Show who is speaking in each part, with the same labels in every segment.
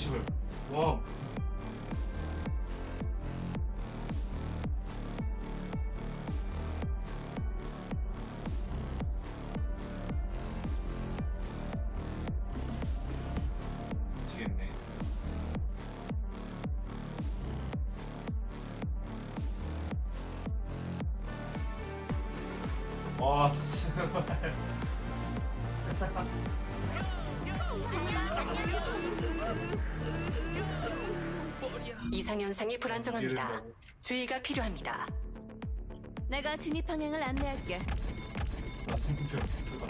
Speaker 1: 씨발. 와. 와, 씨
Speaker 2: 이상 현상이 불안정합니다.
Speaker 1: 이런다고.
Speaker 2: 주의가 필요합니다.
Speaker 3: 내가 진입 방향을 안내할게.
Speaker 1: 나 진짜 쓰다.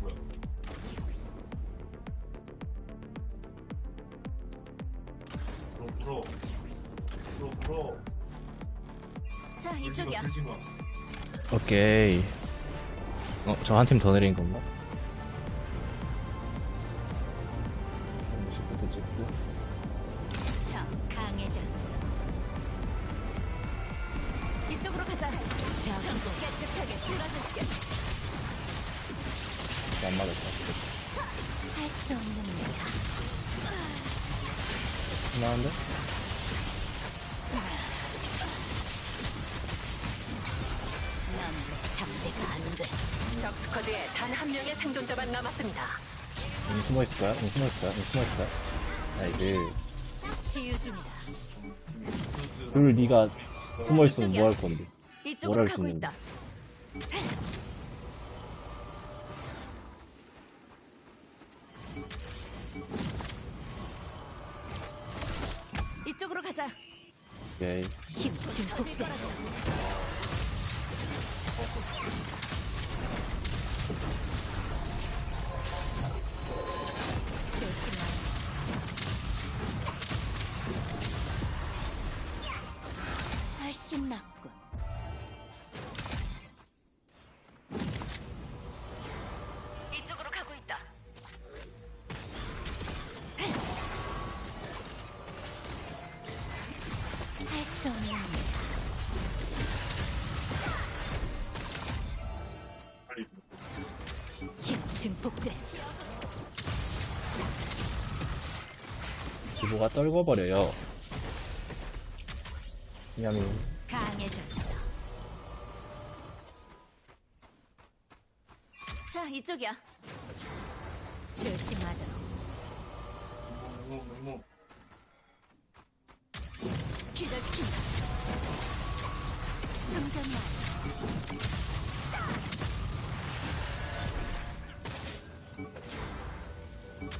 Speaker 1: 뭐야? 불어, 불어. 불어, 불어.
Speaker 3: 자, 이쪽이야.
Speaker 4: 오케이. 어, 저 한 팀 더 내린 건가? 안 맞았다.
Speaker 3: 할수 없는 일이야.
Speaker 4: 나는데?
Speaker 3: 넌 상대가 안 돼.
Speaker 2: 적 스쿼드에 단 한 명의 생존자만 남았습니다.
Speaker 4: 여기 숨어 있을까요? 여기 숨어 있을까요? 여기 숨어 있을까요? 나이스.
Speaker 3: 치유 중이다.
Speaker 4: 그걸 네가 숨어 있으면 뭐 할 건데?
Speaker 3: 이쪽으로
Speaker 4: 뭘할수
Speaker 3: 가고
Speaker 4: 있는데?
Speaker 3: 있다. 이쪽으로 가자.
Speaker 4: 오케이.
Speaker 3: 힘 증폭됐어. 증폭됐어.
Speaker 4: 기보가 떨궈버려요. 미안해.
Speaker 3: 강해졌어. 자, 이쪽이야. 조심하도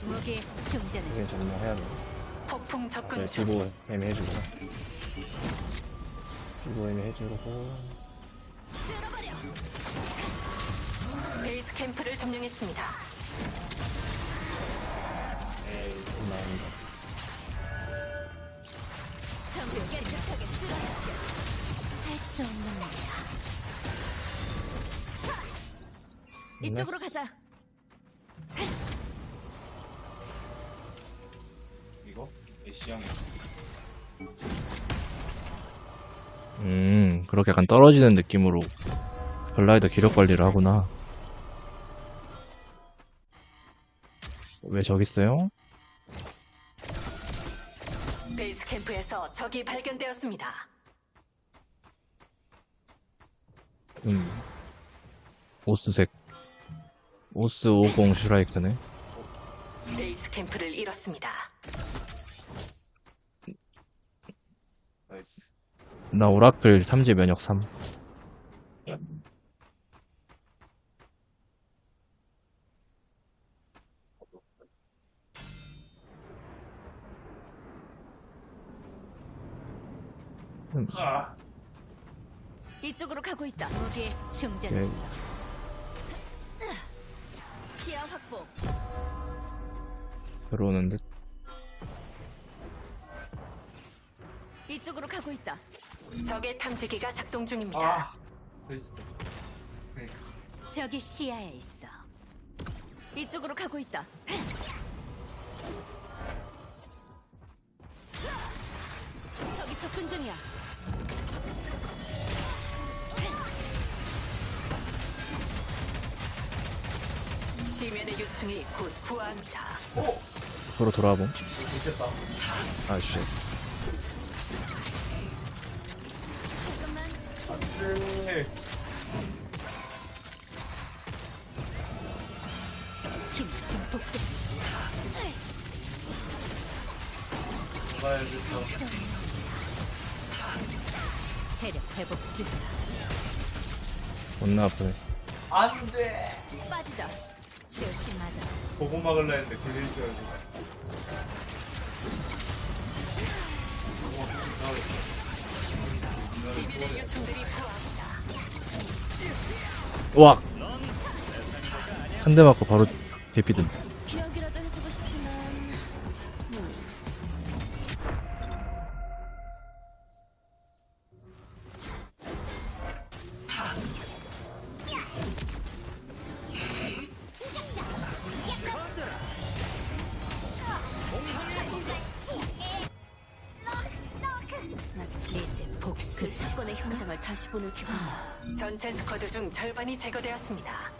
Speaker 3: 무기 충전했어.
Speaker 4: 정리해야 돼.
Speaker 2: 폭풍 접근
Speaker 4: 제
Speaker 2: 중.
Speaker 4: 기보 애매해주고. 기보 애매해주고.
Speaker 3: 쓸어버려.
Speaker 2: 베이스 캠프를 점령했습니다.
Speaker 4: 나온다.
Speaker 3: 깨끗하게 쓸어줄게. 할수 없는 일이야. 이쪽으로 가자.
Speaker 1: 이거? 애쉬양.
Speaker 4: 음, 그렇게 약간 떨어지는 느낌으로 글라이더 기력 관리를 하구나. 왜 저기 있어요?
Speaker 2: 베이스 캠프에서 적이 발견되었습니다.
Speaker 4: 음. 오스색. 오스 50 슈라이크네.
Speaker 2: 베이스 캠프를 잃었습니다.
Speaker 1: 나이스.
Speaker 4: 나 오라클 탐지 면역 3.
Speaker 1: 아!
Speaker 3: 이쪽으로 가고 있다. 무기 충전했어. 시야 확보.
Speaker 4: 들어오는데.
Speaker 3: 이쪽으로 가고 있다.
Speaker 2: 적의 탐지기가 작동 중입니다.
Speaker 1: 아! 베이스. 그니까.
Speaker 3: 저기 시야에 있어. 이쪽으로 가고 있다. 저
Speaker 2: 시야 지면의 요충이 곧 부화합니다.
Speaker 4: 앞으로 돌아봄. 아, 쉣.
Speaker 1: 됐다.
Speaker 3: 체력 회복 중이다.
Speaker 4: 존나 아프네.
Speaker 1: 안 돼. 막을라 했는데 걸릴 줄 알고. 와!
Speaker 4: 한 대 맞고 바로 개피든.
Speaker 2: 전체 스쿼드 중 절반이 제거되었습니다.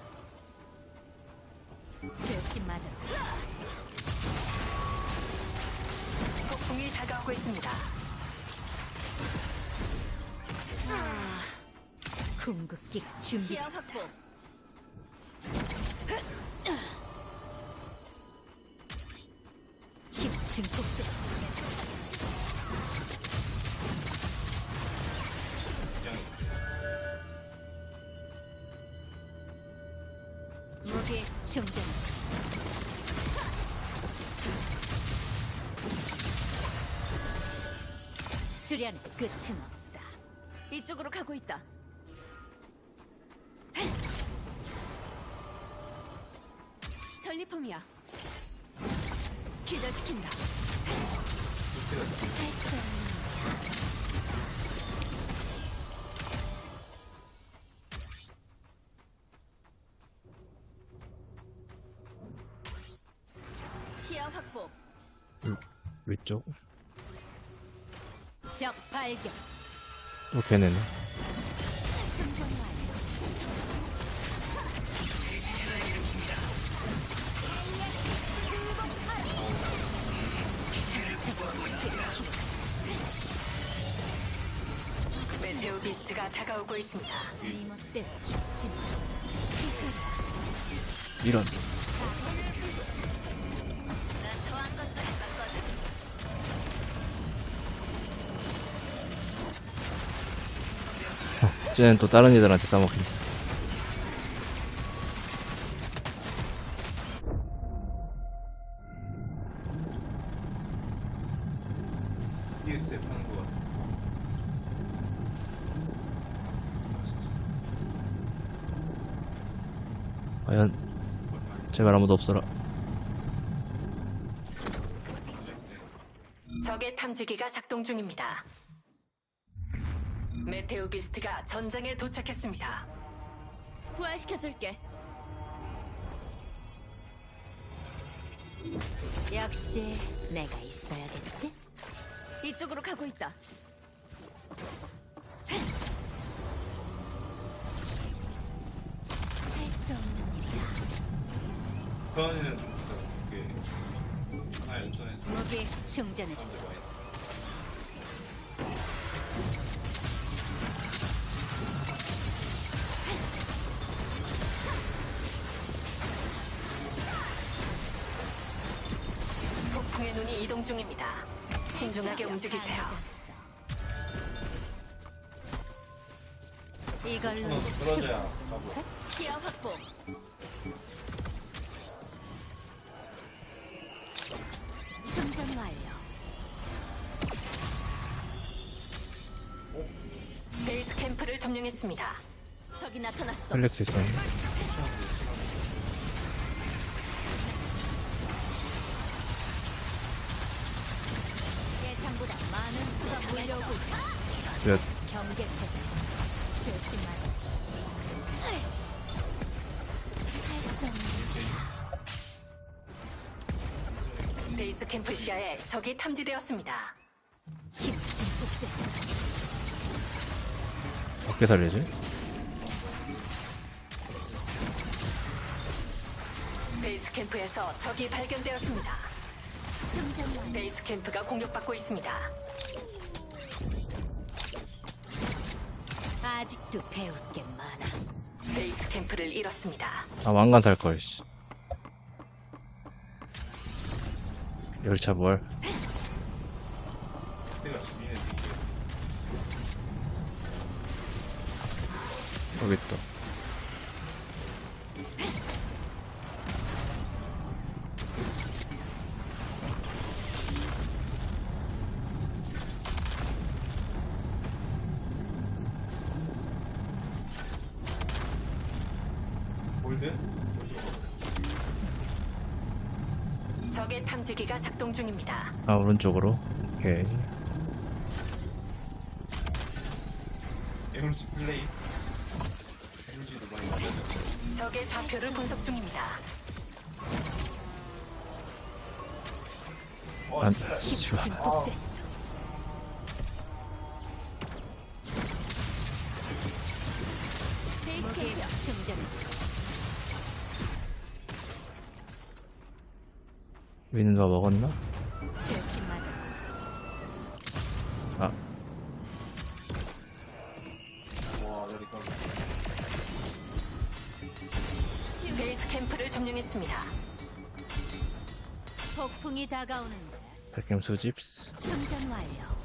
Speaker 3: 조심하자.
Speaker 2: 폭풍이 다가오고 있습니다.
Speaker 3: 궁극기 준비. 시야 확보. 힘 증폭돼. 수련의 끝은 없다. 이쪽으로 가고 있다. 전리품이야. 기절시킨다. 시야 발견.
Speaker 4: 또 걔네네.
Speaker 2: 메테오 비스트가 다가오고 있습니다.
Speaker 3: 네.
Speaker 4: 이런. 쟤는 또 다른 애들한테 싸먹힌다. 과연, 제발 아무도 없어라.
Speaker 2: 적의 탐지기가 작동 중입니다. 메테오 비스트가 전장에 도착했습니다.
Speaker 3: 부활시켜줄게. 역시 내가 있어야겠지? 이쪽으로 가고 있다. 할 수 없는 일이야.
Speaker 1: 서현이는 좀 있어. 이게 하나 연천에서
Speaker 3: 무기 충전했어.
Speaker 2: 폭풍의 신중하게 움직이세요.
Speaker 3: 이걸로
Speaker 1: 떨어져야 싸고.
Speaker 3: 시야 확보. 충전 완료.
Speaker 2: 베이스 캠프를 점령했습니다.
Speaker 3: 적이 나타났어.
Speaker 4: 펠렉스 있었네.
Speaker 3: 없는
Speaker 2: 베이스 캠프 시야에 적이 탐지되었습니다.
Speaker 4: 어떻게 살리지?
Speaker 2: 캠프에서 적이 발견되었습니다. 베이스 캠프가 공격받고 있습니다.
Speaker 3: 아직도 배울 게 많아.
Speaker 2: 베이스 캠프를 잃었습니다.
Speaker 4: 아 왕관 살걸 씨 열차 뭘. 여기 있다
Speaker 1: 골든?
Speaker 2: 적의 탐지기가 작동 중입니다.
Speaker 4: 아 오른쪽으로 오케이
Speaker 1: 에너지 플레이. 에너지도 많이 맞아졌어.
Speaker 2: 적의 좌표를 분석 중입니다.
Speaker 1: 어,
Speaker 4: 안. 씨발
Speaker 3: 증폭됐어.
Speaker 4: 위는 누가 먹었나?
Speaker 3: 조심하라.
Speaker 4: 아
Speaker 1: 와, 여기 까
Speaker 2: 베이스 캠프를 점령했습니다.
Speaker 3: 폭풍이 다가오는데
Speaker 4: 백겜 수집스
Speaker 3: 충전 완료.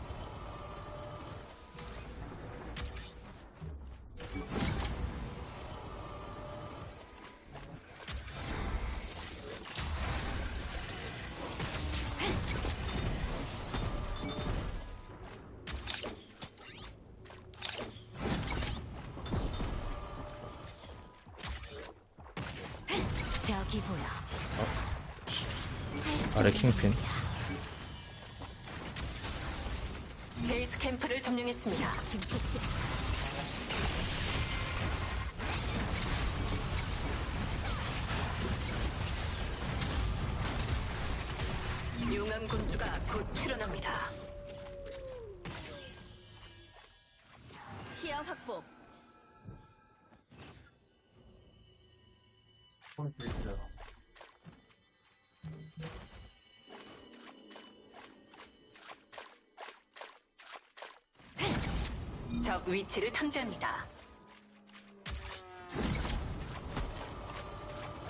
Speaker 4: 아래 킹핀
Speaker 2: 베이스 캠프를 점령했습니다. 적 위치를 탐지합니다.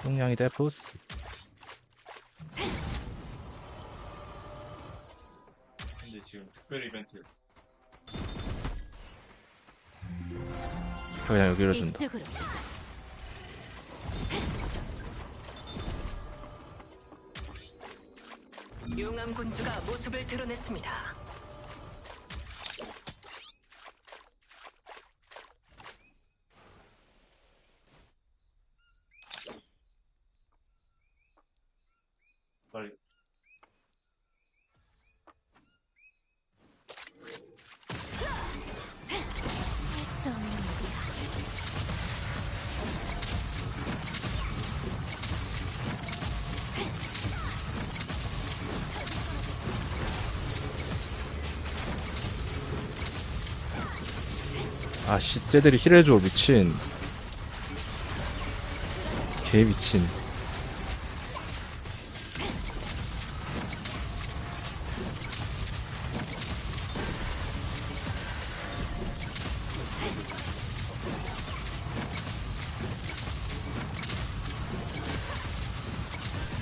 Speaker 4: 용량이 데프스
Speaker 1: 근데 지금 특별 이벤트.
Speaker 4: 그냥 여기로 준다
Speaker 3: 이쪽으로.
Speaker 2: 용암 군주가 모습을 드러냈습니다.
Speaker 4: 아씨 쟤들이 힐해줘 미친 개 미친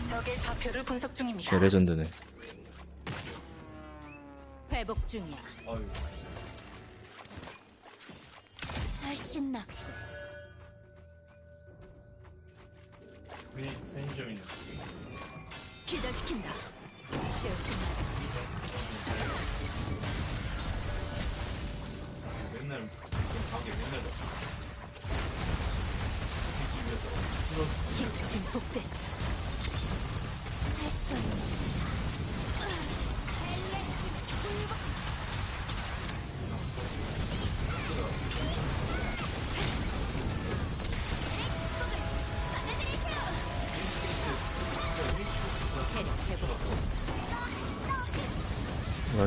Speaker 2: 적의 좌표를 분석 중입니다.
Speaker 4: 개 레전드네
Speaker 3: 회복 중이야.
Speaker 1: 아유,
Speaker 3: 낫고.
Speaker 1: 편- 편의점 있는.
Speaker 3: 기절시킨다. 조심하라.
Speaker 1: 맨날 가게 맨날 봐. 집에서 추러스
Speaker 3: 힘 증폭됐어.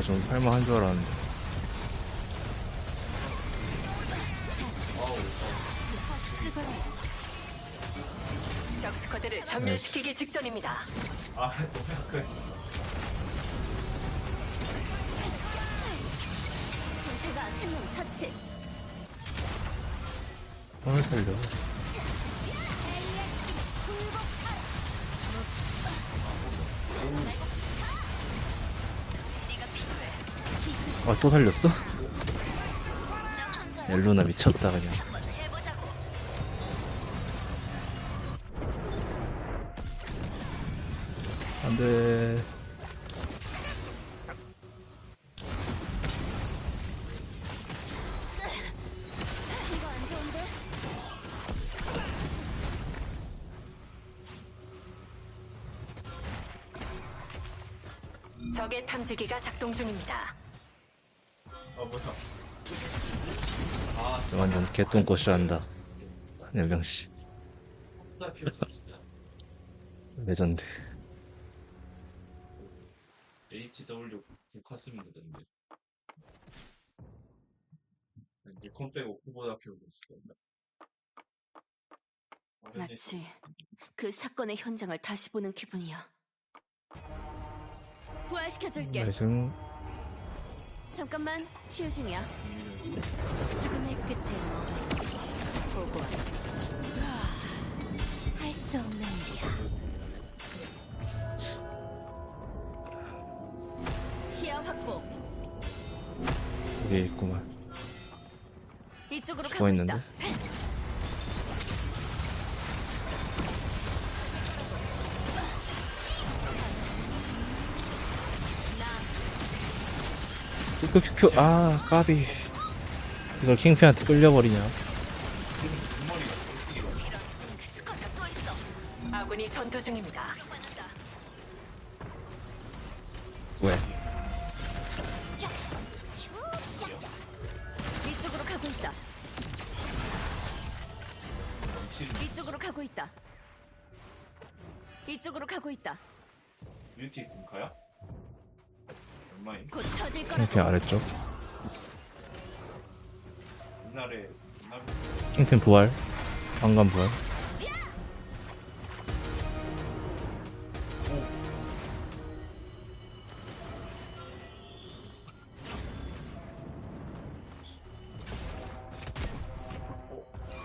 Speaker 4: 좀 할만한 줄 알았는데
Speaker 2: 적 스쿼드를 전멸시키기 직전입니다.
Speaker 1: 아, 너무 약간.
Speaker 3: 상태가 한명 처치.
Speaker 4: 오늘 살려. 아, 또 살렸어? 엘루나 미쳤다, 그냥. 안 돼.
Speaker 3: 이거 안 좋은데?
Speaker 2: 적의 탐지기가 작동 중입니다.
Speaker 4: 저 완전 개똥꼬쇼 한다. 연병씨.
Speaker 1: 나 비었습니다.
Speaker 4: 레전드.
Speaker 1: HW 근데. 이제 컴 빼고 후보다 키우고 있을 근데
Speaker 3: 마치 그 사건의 현장을 다시 보는 기분이야. 부활시켜줄게.
Speaker 4: 말씀,
Speaker 3: 잠깐만 치유 중이야. 죽음의 끝에 뭐 보고. 할 수 없는 일이야. 시야 확보.
Speaker 4: 여기 있구만.
Speaker 3: 이쪽으로 가고
Speaker 4: 죽어있는데?
Speaker 3: 있다.
Speaker 4: 큐큐큐, 아, 까비. 이걸 킹피한테 끌려버리냐.
Speaker 2: 아군이 전투 중입니다.
Speaker 4: 왜?
Speaker 3: 이쪽으로 가고 있다. 이쪽으로 가고 있다. 이쪽으로 가고 있다.
Speaker 1: 뷰티 공카야? 얼마인?
Speaker 3: 곧 터질 거라고.
Speaker 4: 아래쪽.
Speaker 1: 옛날에
Speaker 4: 부활. 왕관 부활.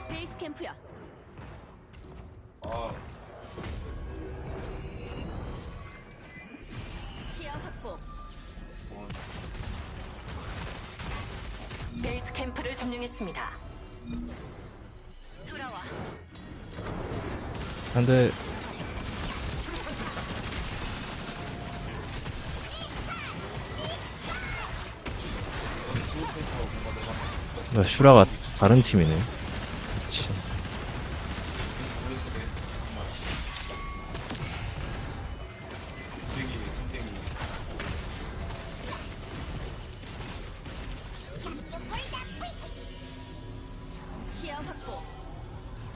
Speaker 3: 베이스 캠프야.
Speaker 1: 아
Speaker 2: 점령했습니다.
Speaker 3: 돌아와.
Speaker 4: 안 돼. 나 슈라가 다른 팀이네.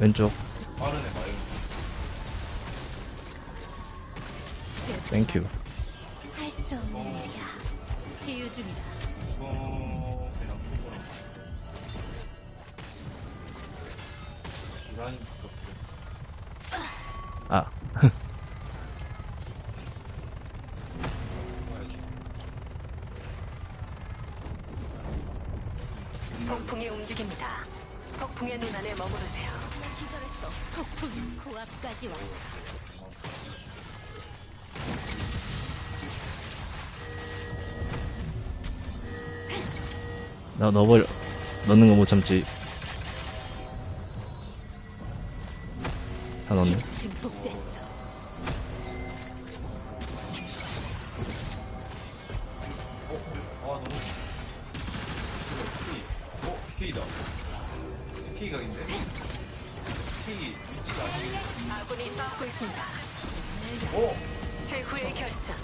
Speaker 4: 왼쪽.
Speaker 1: 빠르네 봐요.
Speaker 4: 땡큐. 아.
Speaker 2: 폭풍이 움직입니다. 폭풍의 눈 안에 머무르세요.
Speaker 3: 폭풍이 코앞까지 왔어.
Speaker 4: 나 넣어버려. 넣는 거 못 참지. 다 넣네.
Speaker 3: 증폭됐어.
Speaker 1: PK 위치가 아니고
Speaker 2: 아군이 싸우고 있습니다.
Speaker 1: 어?
Speaker 2: 최후의 결정.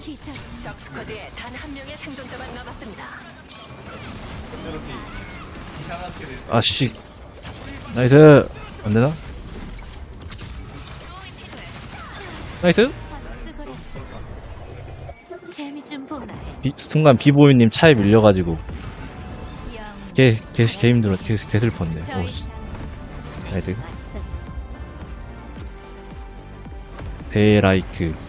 Speaker 3: 기절.
Speaker 2: 적 스쿼드에 단 한 명의 생존자만 남았습니다.
Speaker 1: 저렇게
Speaker 4: 아씨. 나이스. 안 되나? 나이스.
Speaker 3: 바스거리. 재미 좀 보나 해.
Speaker 4: 비, 순간 비보이님 차에 밀려가지고
Speaker 3: 영.
Speaker 4: 개, 개, 개 힘들어. 개, 개 슬펐네. 오씨.
Speaker 3: 나이스.
Speaker 4: 데라이크.